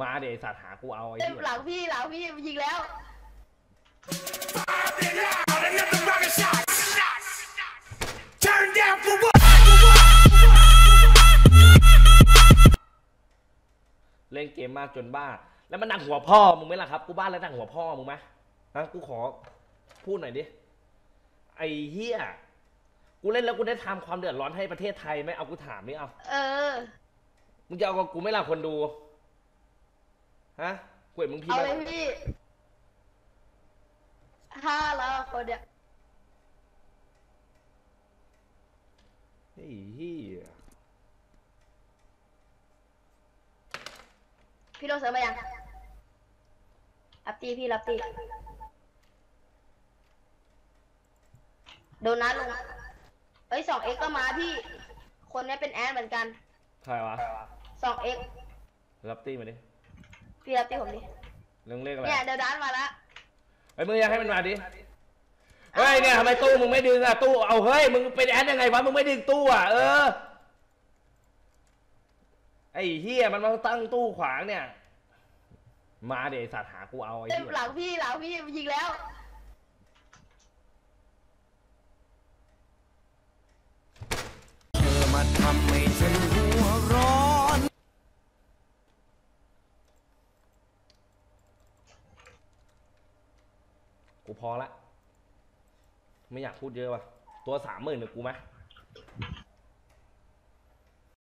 มาเดี๋ยวไอ้สัตว์หากูเอาไอ้เต็มเหี้ยหลังพี่หลังพี่ยิงแล้ว Turn down for what? เล่นเกมมากจนบ้า แล้วมันหนักหัวพ่อมึงไหมล่ะครับ กูบ้าแล้วหนักหัวพ่อมึงไหมฮะกูขอพูดหน่อยดิ ไอ้เหี้ย กูเล่นแล้วกูได้ทำความเดือดร้อนให้ประเทศไทยไหมเอากูถามนี่เอา เออ มึงจะเอากับกูไหม่ล่ะคนดู ฮะกูเห็นมึงพิมเอาพ์เลมายพี่ห้าแล้วคนเดียวไอ้เหี้ยพี่โดนเสริมมายังรับตีพี่รับตีโดนนัดลงเอ้ยสองเอ็กก็มาพี่ คนนี้เป็นแอนเหมือนกันใครวะสองเอ็กรับตี้มาดิ พี่รับตีผมดิเรื่องเลขอะไรเนี่ยเดยวดันมาละเฮ้ยมึงอยากให้มันมาดิเฮ้ยเนี่ยทำไมตู้มึงไม่ดึงอะตู้เอาเฮ้ยมึงเป็นแอนยังไงวะมึงไม่ดึงตู้อะเออไอ้เฮียมันมาตั้งตู้ขวางเนี่ย มาเดี๋ยวไอ้สัตว์หากูเอาไอ้เต็มเหี้ย หลังพี่หลังพี่ยิงแล้ว กูพอละ ไม่อยากพูดเยอะว่ะ ตัวสามหมื่นกับกูไหม